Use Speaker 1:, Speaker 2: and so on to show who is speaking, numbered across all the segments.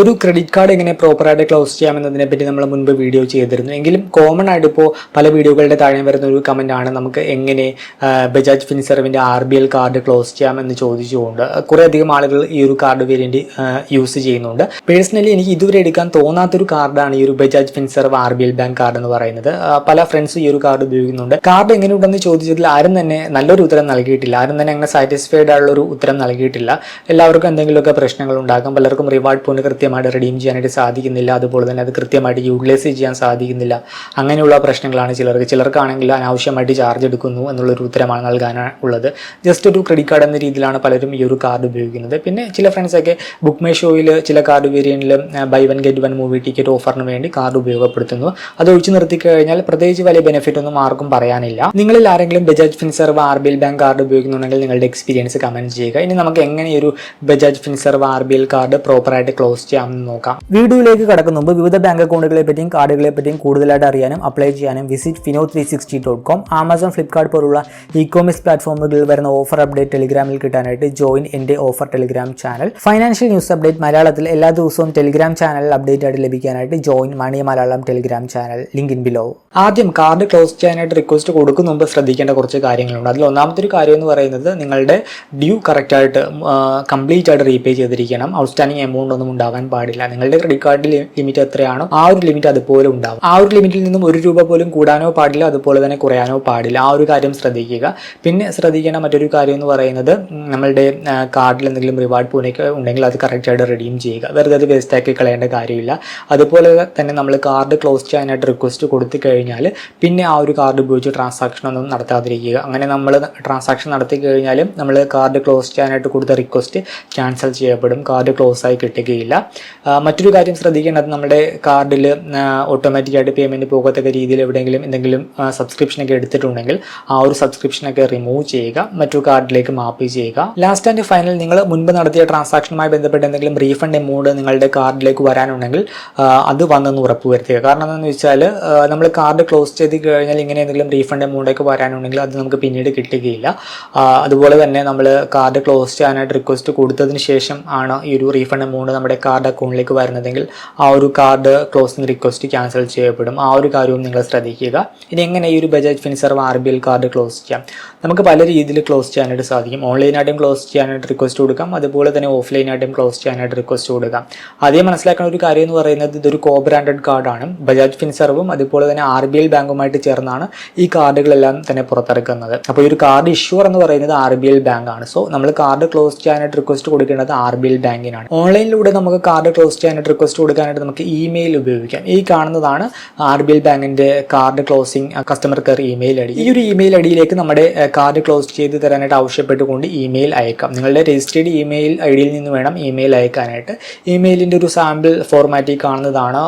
Speaker 1: ഒരു credit card എങ്ങനെ പ്രോപ്പറായിട്ട് ക്ലോസ് ചെയ്യാമെന്നതിനെ പറ്റി നമ്മൾ മുൻപ് വീഡിയോ ചെയ്തിരുന്നു. എങ്കിലും കോമൺ ആയിട്ട് ഇപ്പോൾ പല വീഡിയോകളുടെ താഴെ വരുന്ന ഒരു കമന്റ് ആണ് നമുക്ക് എങ്ങനെ Bajaj ഫിൻസെർവിന്റെ R B L card close ചെയ്യാമെന്ന് ചോദിച്ചുകൊണ്ട് കുറേ അധികം ആളുകൾ ഈ ഒരു കാർഡ് വേരിയന്റ് യൂസ് ചെയ്യുന്നുണ്ട്. പേഴ്സണലി എനിക്ക് ഇതുവരെ എടുക്കാൻ തോന്നാത്തൊരു കാർഡാണ് ഈ ഒരു Bajaj Finserv R B L bank card എന്ന് പറയുന്നത്. പല ഫ്രണ്ട്സ് ഈ ഒരു കാർഡ് ഉപയോഗിക്കുന്നുണ്ട്. കാർഡ് എങ്ങനെയുണ്ടെന്ന് ചോദിച്ചതിൽ ആരും തന്നെ നല്ലൊരു ഉത്തരം നൽകിയിട്ടില്ല. ആരും തന്നെ അങ്ങനെ സാറ്റിസ്ഫൈഡ് ആയുള്ള ഒരു ഉത്തരം നൽകിയിട്ടില്ല. എല്ലാവർക്കും എന്തെങ്കിലുമൊക്കെ പ്രശ്നങ്ങൾ ഉണ്ടാകും. പലർക്കും റിവാർഡ് പോയിന്റ് കൃത്യമായിട്ട് റെഡീം ചെയ്യാനായിട്ട് സാധിക്കുന്നില്ല. അതുപോലെ തന്നെ അത് കൃത്യമായിട്ട് യൂട്ടിലൈസ് ചെയ്യാൻ സാധിക്കുന്നില്ല. അങ്ങനെയുള്ള പ്രശ്നങ്ങളാണ് ചിലർക്ക്. ചിലർക്കാണെങ്കിൽ അനാവശ്യമായിട്ട് ചാർജ് എടുക്കുന്നു എന്നുള്ളൊരു ഉത്തരമാണ് നൽകാൻ ഉള്ളത് ജസ്റ്റ് ഒരു ക്രെഡിറ്റ് കാർഡ് എന്ന രീതിയിലാണ് പലരും ഈ ഒരു കാർഡ് ഉപയോഗിക്കുന്നത്. പിന്നെ ചില ഫ്രണ്ട്സൊക്കെ ബുക്ക് മൈ ഷോയിൽ ചില card വേരിയന്റിൽ buy one get one movie ticket ഓഫറിന് വേണ്ടി കാർഡ് ഉപയോഗപ്പെടുത്തുന്നു. അത് ഒഴിച്ചു നിർത്തി കഴിഞ്ഞാൽ പ്രത്യേകിച്ച് വലിയ ബെനിഫിറ്റ് ഒന്നും ആർക്കും പറയാനില്ല. നിങ്ങളിൽ ആരെങ്കിലും Bajaj Finserv R B L bank card ഉപയോഗിക്കുന്നുണ്ടെങ്കിൽ നിങ്ങളുടെ എക്സ്പീരിയൻസ് കമന്റ് ചെയ്യുക. ഇനി നമുക്ക് എങ്ങനെ ഒരു Bajaj Finserv R B L card പ്രോപ്പറായിട്ട് ക്ലോസ് ചെയ്യാമെന്ന് നോക്കാം. വീഡിയോയിലേക്ക് കടക്കുന്ന മുമ്പ് വിവിധ ബാങ്ക് അക്കൗണ്ടുകളെ പറ്റിയും കാർഡുകളെ പറ്റിയും കൂടുതലായിട്ട് അറിയാനും അപ്ലൈ ചെയ്യാനും visit fino three sixty dot com Amazon Flipkart പോലുള്ള ഇ കോമേഴ്സ് പ്ലാറ്റ്ഫോമുകളിൽ വരുന്ന ഓഫർ അപ്ഡേറ്റ് ടെലിഗ്രാമിൽ കിട്ടാനായിട്ട് ജോയിൻ എന്റെ offer Telegram channel financial news update മലയാളത്തിൽ എല്ലാ ദിവസവും ടെലിഗ്രാം ചാനൽ അപ്ഡേറ്റ് ആയിട്ട് ലഭിക്കാനായിട്ട് join money Malayalam Telegram channel link in below ആദ്യം കാർഡ് ക്ലോസ് ചെയ്യാനായിട്ട് റിക്വസ്റ്റ് കൊടുക്കുന്ന മുമ്പ് ശ്രദ്ധിക്കേണ്ട കുറച്ച് കാര്യങ്ങളുണ്ട്. അതിൽ ഒന്നാമത്തെ ഒരു കാര്യം എന്ന് പറയുന്നത് നിങ്ങളുടെ ഡ്യൂ കറക്റ്റായിട്ട് കംപ്ലീറ്റ് ആയിട്ട് റീപേ ചെയ്തിരിക്കണം. ഔട്ട്സ്റ്റാൻഡിങ് എമൗണ്ട് ഒന്നും ഉണ്ടാവാൻ പാടില്ല. നിങ്ങളുടെ ക്രെഡിറ്റ് കാർഡ് ലിമിറ്റ് എത്രയാണോ ആ ഒരു ലിമിറ്റ് അതുപോലെ ഉണ്ടാവും. ആ ഒരു ലിമിറ്റിൽ നിന്നും ഒരു രൂപ പോലും കൂടാനോ പാടില്ല അതുപോലെ തന്നെ കുറയാനോ പാടില്ല. ആ ഒരു കാര്യം ശ്രദ്ധിക്കുക. പിന്നെ ശ്രദ്ധിക്കേണ്ട മറ്റൊരു കാര്യം എന്ന് പറയുന്നത് നമ്മളുടെ കാർഡിൽ എന്തെങ്കിലും റിവാർഡ് പോയിനൊക്കെ ഉണ്ടെങ്കിൽ അത് കറക്റ്റായിട്ട് റെഡീം ചെയ്യുക. വെറുതെ അത് വേസ്റ്റ് ആക്കി കളയേണ്ട കാര്യമില്ല. അതുപോലെ തന്നെ നമ്മൾ കാർഡ് ക്ലോസ് ചെയ്യാനായിട്ട് റിക്വസ്റ്റ് കൊടുത്തു കഴിഞ്ഞാൽ പിന്നെ ആ ഒരു കാർഡ് ഉപയോഗിച്ച് ട്രാൻസാക്ഷൻ ഒന്നും നടത്താതിരിക്കുക. അങ്ങനെ നമ്മൾ ട്രാൻസാക്ഷൻ നടത്തി കഴിഞ്ഞാലും നമ്മൾ കാർഡ് ക്ലോസ് ചെയ്യാനായിട്ട് കൊടുത്ത റിക്വസ്റ്റ് ക്യാൻസൽ ചെയ്യപ്പെടും. കാർഡ് ക്ലോസ് ആയി കിട്ടുകയില്ല. മറ്റൊരു കാര്യം ശ്രദ്ധിക്കേണ്ടത് നമ്മുടെ കാർഡിൽ ഓട്ടോമാറ്റിക്കായിട്ട് പേയ്മെന്റ് പോകത്തക്ക രീതിയിൽ എവിടെയെങ്കിലും എന്തെങ്കിലും സബ്സ്ക്രിപ്ഷനൊക്കെ എടുത്തിട്ടുണ്ടെങ്കിൽ ആ ഒരു സബ്സ്ക്രിപ്ഷനൊക്കെ റിമൂവ് ചെയ്യുക മറ്റൊരു കാർഡിലേക്ക് മാപ്പ് ചെയ്യുക. ലാസ്റ്റ് ആൻഡ് ഫൈനൽ നിങ്ങൾ മുൻപ് നടത്തിയ ട്രാൻസാക്ഷനുമായി ബന്ധപ്പെട്ട് എന്തെങ്കിലും റീഫണ്ട് എമൗണ്ട് നിങ്ങളുടെ കാർഡിലേക്ക് വരാനുണ്ടെങ്കിൽ അത് വന്നെന്ന് ഉറപ്പുവരുത്തുക. കാരണം എന്താണെന്ന് വെച്ചാൽ നമ്മൾ കാർഡ് ക്ലോസ് ചെയ്ത് കഴിഞ്ഞാൽ ഇങ്ങനെ എന്തെങ്കിലും റീഫണ്ട് എമൗണ്ടൊക്കെ വരാനുണ്ടെങ്കിൽ അത് നമുക്ക് പിന്നീട് കിട്ടുകയില്ല. അതുപോലെ തന്നെ നമ്മൾ കാർഡ് ക്ലോസ് ചെയ്യാനായിട്ട് റിക്വസ്റ്റ് കൊടുത്തതിന് ശേഷം ആണ് ഈ ഒരു റീഫണ്ട് എമൗണ്ട് നമ്മുടെ കാർഡ് അക്കൗണ്ടിലേക്ക് വരുന്നതെങ്കിൽ ആ ഒരു കാർഡ് ക്ലോസിംഗ് റിക്വസ്റ്റ് ക്യാൻസൽ ചെയ്യപ്പെടും. ആ ഒരു കാര്യവും നിങ്ങൾ ശ്രദ്ധിക്കുക. ഇനി എങ്ങനെ ഈ ഒരു Bajaj Finserv R B L card close ചെയ്യാം? നമുക്ക് പല രീതിയിൽ ക്ലോസ് ചെയ്യാനായിട്ട് സാധിക്കും. ഓൺലൈനായിട്ടും ക്ലോസ് ചെയ്യാനായിട്ട് റിക്വസ്റ്റ് കൊടുക്കാം. അതുപോലെ തന്നെ ഓഫ്ലൈനായിട്ടും ക്ലോസ് ചെയ്യാനായിട്ട് റിക്വസ്റ്റ് കൊടുക്കാം. ആദ്യം മനസ്സിലാക്കുന്ന ഒരു കാര്യം എന്ന് പറയുന്നത് ഇതൊരു കോ ബ്രാൻഡഡ് കാർഡാണ് ബജാജ് ഫിൻസർവും അതുപോലെ തന്നെ ആർ ബി എൽ ബാങ്കുമായിട്ട് ചേർന്നാണ് ഈ കാർഡുകളെല്ലാം തന്നെ പുറത്തിറക്കുന്നത്. അപ്പോൾ ഈ ഒരു കാർഡ് ഇഷ്യൂർ എന്ന് പറയുന്നത് ആർ ബി എൽ ബാങ്കാണ് സോ നമ്മൾ കാർഡ് ക്ലോസ് ചെയ്യാനായിട്ട് റിക്വസ്റ്റ് കൊടുക്കേണ്ടത് ആർ ബി എൽ ബാങ്കിനാണ് ഓൺലൈനിലൂടെ നമുക്ക് കാർഡ് ക്ലോസ് ചെയ്യാനായിട്ട് റിക്വസ്റ്റ് കൊടുക്കാനായിട്ട് നമുക്ക് ഇമെയിൽ ഉപയോഗിക്കാം. ഈ കാണുന്നതാണ് ആർ ബി എൽ ബാങ്കിന്റെ card closing customer care email I D. ഈ ഒരു ഇമെയിൽ ഐഡിയിലേക്ക് ഡിയിലേക്ക് നമ്മുടെ കാർഡ് ക്ലോസ് ചെയ്ത് തരാനായിട്ട് ആവശ്യപ്പെട്ടുകൊണ്ട് ഇമെയിൽ അയക്കാം. നിങ്ങളുടെ രജിസ്റ്റേർഡ് ഇമെയിൽ ഐ ഡിയിൽ നിന്ന് വേണം ഇമെയിൽ അയക്കാനായിട്ട്. ഇമെയിലിന്റെ ഒരു സാമ്പിൾ ഫോർമാറ്റിൽ കാണുന്നതാണ്.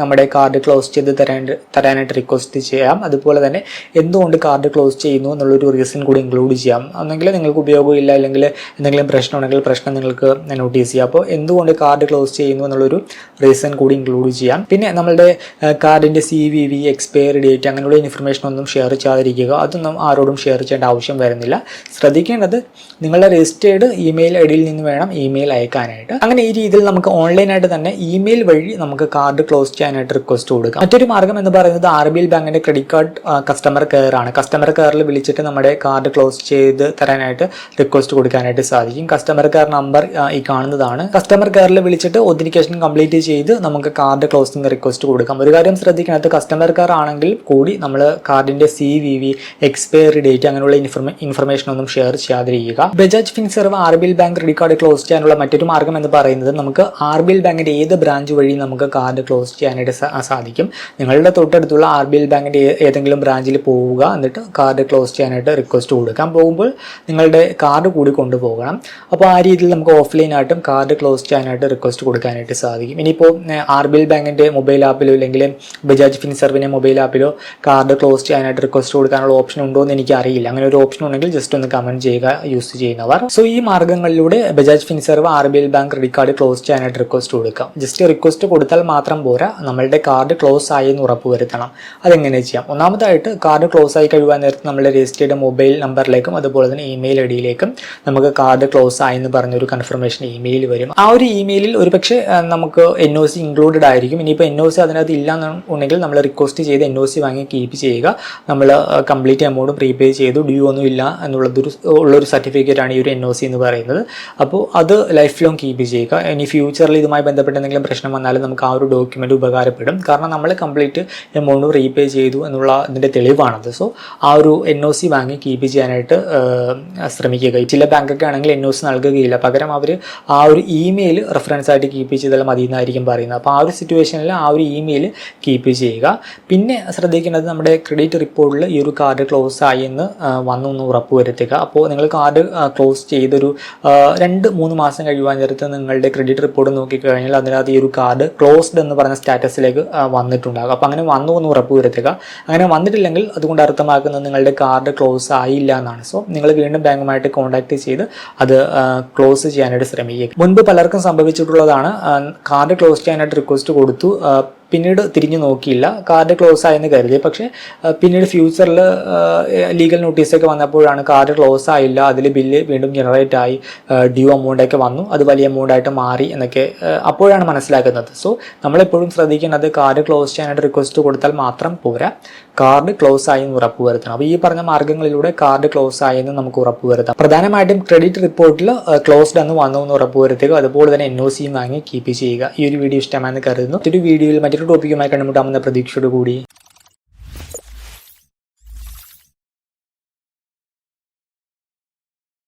Speaker 1: നമ്മുടെ കാർഡ് ക്ലോസ് ചെയ്ത് തരാൻ തരാനായിട്ട് റിക്വസ്റ്റ് ചെയ്യാം. അതുപോലെ തന്നെ എന്തുകൊണ്ട് കാർഡ് ക്ലോസ് ചെയ്യുന്നു എന്നുള്ളൊരു റീസൺ കൂടി ഇൻക്ലൂഡ് ചെയ്യാം. അല്ലെങ്കിൽ നിങ്ങൾക്ക് ഉപയോഗമില്ല അല്ലെങ്കിൽ എന്തെങ്കിലും പ്രശ്നമുണ്ടെങ്കിൽ പ്രശ്നം നിങ്ങൾക്ക് നോട്ടീസ് ചെയ്യാം. അപ്പോൾ എന്തുകൊണ്ട് കാർഡ് ചെയ്യുന്നു എന്നുള്ളൊരു റീസൺ കൂടി ഇൻക്ലൂഡ് ചെയ്യാം. പിന്നെ നമ്മളുടെ കാർഡിന്റെ C V V expiry date അങ്ങനെയുള്ള ഇൻഫർമേഷൻ ഒന്നും ഷെയർ ചെയ്യാതിരിക്കുക. അതൊന്നും ആരോടും ഷെയർ ചെയ്യേണ്ട ആവശ്യം വരുന്നില്ല. ശ്രദ്ധിക്കേണ്ടത് നിങ്ങളുടെ രജിസ്റ്റേർഡ് ഇമെയിൽ ഐ ഡിയിൽ നിന്ന് വേണം ഇമെയിൽ അയക്കാനായിട്ട്. അങ്ങനെ ഈ രീതിയിൽ നമുക്ക് ഓൺലൈനായിട്ട് തന്നെ ഇമെയിൽ വഴി നമുക്ക് കാർഡ് ക്ലോസ് ചെയ്യാനായിട്ട് റിക്വസ്റ്റ് കൊടുക്കാം. മറ്റൊരു മാർഗം എന്ന് പറയുന്നത് ആർ ബി എൽ ബാങ്കിന്റെ ക്രെഡിറ്റ് കാർഡ് കസ്റ്റമർ കെയർ ആണ്. കസ്റ്റമർ കെയറിൽ വിളിച്ചിട്ട് നമ്മുടെ കാർഡ് ക്ലോസ് ചെയ്ത് തരാനായിട്ട് റിക്വസ്റ്റ് കൊടുക്കാനായിട്ട് സാധിക്കും. കസ്റ്റമർ കെയർ നമ്പർ ഈ കാണുന്നതാണ്. കസ്റ്റമർ കെയറിൽ വിളിച്ചിട്ട് ഒത്തിരിക്കേഷൻ കംപ്ലീറ്റ് ചെയ്ത് നമുക്ക് കാർഡ് ക്ലോസിംഗ് റിക്വസ്റ്റ് കൊടുക്കാം. ഒരു കാര്യം ശ്രദ്ധിക്കണം അത് കസ്റ്റമർ കെയർ ആണെങ്കിൽ കൂടി നമ്മൾ കാർഡിന്റെ C V V expiry date അങ്ങനെയുള്ള ഇൻഫർമേ ഇൻഫർമേഷൻ ഒന്നും ഷെയർ ചെയ്യാതിരിക്കുക. Bajaj Finserv R B L bank credit card close ചെയ്യാനുള്ള മറ്റൊരു മാർഗം എന്ന് പറയുന്നത് നമുക്ക് ആർ ബി എൽ ബാങ്കിന്റെ ഏത് ബ്രാഞ്ച് വഴി നമുക്ക് കാർഡ് ക്ലോസ് ചെയ്യാനായിട്ട് സാധിക്കും. നിങ്ങളുടെ തൊട്ടടുത്തുള്ള ആർ ബി എൽ ബാങ്കിന്റെ ഏതെങ്കിലും ബ്രാഞ്ചിൽ പോവുക എന്നിട്ട് കാർഡ് ക്ലോസ് ചെയ്യാനായിട്ട് റിക്വസ്റ്റ് കൊടുക്കാൻ പോകുമ്പോൾ നിങ്ങളുടെ കാർഡ് കൂടി കൊണ്ടുപോകണം. അപ്പോൾ ആ രീതിയിൽ നമുക്ക് ഓഫ്ലൈനായിട്ടും കാർഡ് ക്ലോസ് ചെയ്യാനായിട്ട് റിക്വസ്റ്റ് കൊടുക്കാനായിട്ട് സാധിക്കും. ഇനിയിപ്പോൾ ആർ ബി എൽ ബാങ്കിന്റെ മൊബൈൽ ആപ്പിലോ അല്ലെങ്കിൽ ബജാജ് ഫിൻസർവിന്റെ മൊബൈൽ ആപ്പിലോ കാർഡ് ക്ലോസ് ചെയ്യാനായിട്ട് റിക്വസ്റ്റ് കൊടുക്കാനുള്ള ഓപ്ഷൻ ഉണ്ടോ എന്ന് എനിക്ക് അറിയില്ല അങ്ങനെ ഒരു ഓപ്ഷൻ ഉണ്ടെങ്കിൽ ജസ്റ്റ് ഒന്ന് കമന്റ് ചെയ്യുക യൂസ് ചെയ്യുന്നവർ. സോ ഈ മാർഗങ്ങളിലൂടെ Bajaj Finserv R B L bank credit card close ചെയ്യാനായിട്ട് റിക്വസ്റ്റ് കൊടുക്കാം. ജസ്റ്റ് റിക്വസ്റ്റ് കൊടുത്താൽ മാത്രം പോരാ നമ്മളുടെ കാർഡ് ക്ലോസ് ആയി എന്ന് ഉറപ്പുവരുത്തണം അതെങ്ങനെ ചെയ്യാം? ഒന്നാമതായിട്ട് കാർഡ് ക്ലോസ് ആയി കഴിയുവാൻ നേരത്ത് നമ്മുടെ രജിസ്റ്റേഡ് മൊബൈൽ നമ്പറിലേക്കും അതുപോലെ തന്നെ ഇമെയിൽ ഐ ഡിയിലേക്കും നമുക്ക് കാർഡ് ക്ലോസ് ആയി എന്ന് പറഞ്ഞൊരു കൺഫർമേഷൻ ഇമെയിൽ വരും. ആ ഒരു ഇമെയിലിൽ ഒരുപക്ഷെ പക്ഷേ നമുക്ക് എൻ ഒ സി ഇൻക്ലൂഡഡ് ആയിരിക്കും. ഇനിയിപ്പോൾ എൻ ഒ സി അതിനകത്ത് ഇല്ല എന്നുണ്ടെങ്കിൽ നമ്മൾ റിക്വസ്റ്റ് ചെയ്ത് എൻ ഒ സി വാങ്ങി കീപ്പ് ചെയ്യുക. നമ്മൾ കംപ്ലീറ്റ് എമൗണ്ട് പ്രീപേ ചെയ്തു. ഡ്യൂ ഒന്നും ഇല്ല എന്നുള്ളതൊരു ഉള്ളൊരു സർട്ടിഫിക്കറ്റ് ആണ് ഈ ഒരു എൻ ഒ സി എന്ന് പറയുന്നത്. അപ്പോൾ അത് ലൈഫ് ലോങ് കീപ്പ് ചെയ്യുക. ഇനി ഫ്യൂച്ചറിൽ ഇതുമായി ബന്ധപ്പെട്ട് എന്തെങ്കിലും പ്രശ്നം വന്നാലും നമുക്ക് ആ ഒരു ഡോക്യുമെന്റ് ഉപകാരപ്പെടും. കാരണം നമ്മൾ കംപ്ലീറ്റ് എമൗണ്ട് റീപേ ചെയ്തു എന്നുള്ള ഇതിന്റെ തെളിവാണത്. സോ ആ ഒരു എൻ ഒ സി വാങ്ങി കീപ്പ് ചെയ്യാനായിട്ട് ശ്രമിക്കുക. ചില ബാങ്കൊക്കെ ആണെങ്കിൽ എൻ ഒ സി നൽകുകയില്ല. പകരം അവർ ആ ഒരു ഇമെയിൽ റെഫറൻസ് ആയിട്ട് കീപ്പ് ചെയ്താൽ മതി എന്നായിരിക്കും പറയുന്നത്. അപ്പോൾ ആ ഒരു സിറ്റുവേഷനിൽ ആ ഒരു ഇമെയിൽ കീപ്പ് ചെയ്യുക. പിന്നെ ശ്രദ്ധിക്കേണ്ടത് നമ്മുടെ ക്രെഡിറ്റ് റിപ്പോർട്ടിൽ ഈ ഒരു കാർഡ് ക്ലോസ് ആയി എന്ന് ആ, വന്നു എന്ന് ഉറപ്പ് വരുത്തുക. അപ്പോൾ നിങ്ങൾ കാർഡ് ക്ലോസ് ചെയ്തൊരു രണ്ട് മൂന്ന് മാസം കഴിയുവാൻ നേരത്ത് നിങ്ങളുടെ ക്രെഡിറ്റ് റിപ്പോർട്ട് നോക്കിക്കഴിഞ്ഞാൽ അതിനകത്ത് ഈ ഒരു കാർഡ് ക്ലോസ്ഡ് എന്ന് പറഞ്ഞ സ്റ്റാറ്റസിലേക്ക് വന്നിട്ടുണ്ടാകും. അപ്പോൾ അങ്ങനെ വന്നു എന്ന് ഉറപ്പ് വരുത്തുക. അങ്ങനെ വന്നിട്ടില്ലെങ്കിൽ അതുകൊണ്ട് അർത്ഥമാക്കുന്നത് നിങ്ങളുടെ കാർഡ് ക്ലോസ് ആയില്ല എന്നാണ്. സോ നിങ്ങൾ വീണ്ടും ബാങ്കുമായിട്ട് കോൺടാക്ട് ചെയ്ത് അത് ക്ലോസ് ചെയ്യാനായിട്ട് ശ്രമിക്കുക. മുൻപ് പലർക്കും സംഭവിച്ചിട്ടുള്ളതാണ് ആ, കാർഡ് ക്ലോസ് ചെയ്യാനായിട്ട് റിക്വസ്റ്റ് കൊടുത്തു. പിന്നീട് തിരിഞ്ഞു നോക്കിയില്ല. കാർഡ് ക്ലോസ് ആയെന്ന് കരുതി. പക്ഷേ പിന്നീട് ഫ്യൂച്ചറിൽ ലീഗൽ നോട്ടീസൊക്കെ വന്നപ്പോഴാണ് കാർഡ് ക്ലോസ് ആയില്ല. അതിൽ ബില്ല് വീണ്ടും ജനറേറ്റ് ആയി. ഡ്യൂ എമൗണ്ടൊക്കെ വന്നു. അത് വലിയ എമൗണ്ട് ആയിട്ട് മാറി എന്നൊക്കെ അപ്പോഴാണ് മനസ്സിലാക്കുന്നത്. സോ നമ്മളെപ്പോഴും ശ്രദ്ധിക്കേണ്ടത് കാർഡ് ക്ലോസ് ചെയ്യാനായിട്ട് റിക്വസ്റ്റ് കൊടുത്താൽ മാത്രം പോരാ. കാർഡ് ക്ലോസ് ആയി എന്ന് ഉറപ്പ് വരുത്തണം. അപ്പോൾ ഈ പറഞ്ഞ മാർഗങ്ങളിലൂടെ കാർഡ് ക്ലോസ് ആയെന്ന് നമുക്ക് ഉറപ്പ് വരുത്താം. പ്രധാനമായിട്ടും ക്രെഡിറ്റ് റിപ്പോർട്ടിൽ ക്ലോസ്ഡ് എന്ന് വന്നു എന്ന് ഉറപ്പ് വരുത്തുക. അതുപോലെ തന്നെ എൻ ഒ സിയും വാങ്ങി കീപ്പ് ചെയ്യുക. ഈ ഒരു വീഡിയോ ഇഷ്ടമാണെന്ന് കരുതുന്നു. ഒരു വീഡിയോയിൽ മറ്റൊരു ടോപ്പിക്കുമായി കണ്ടുമുട്ടാമെന്ന പ്രതീക്ഷയോട് കൂടി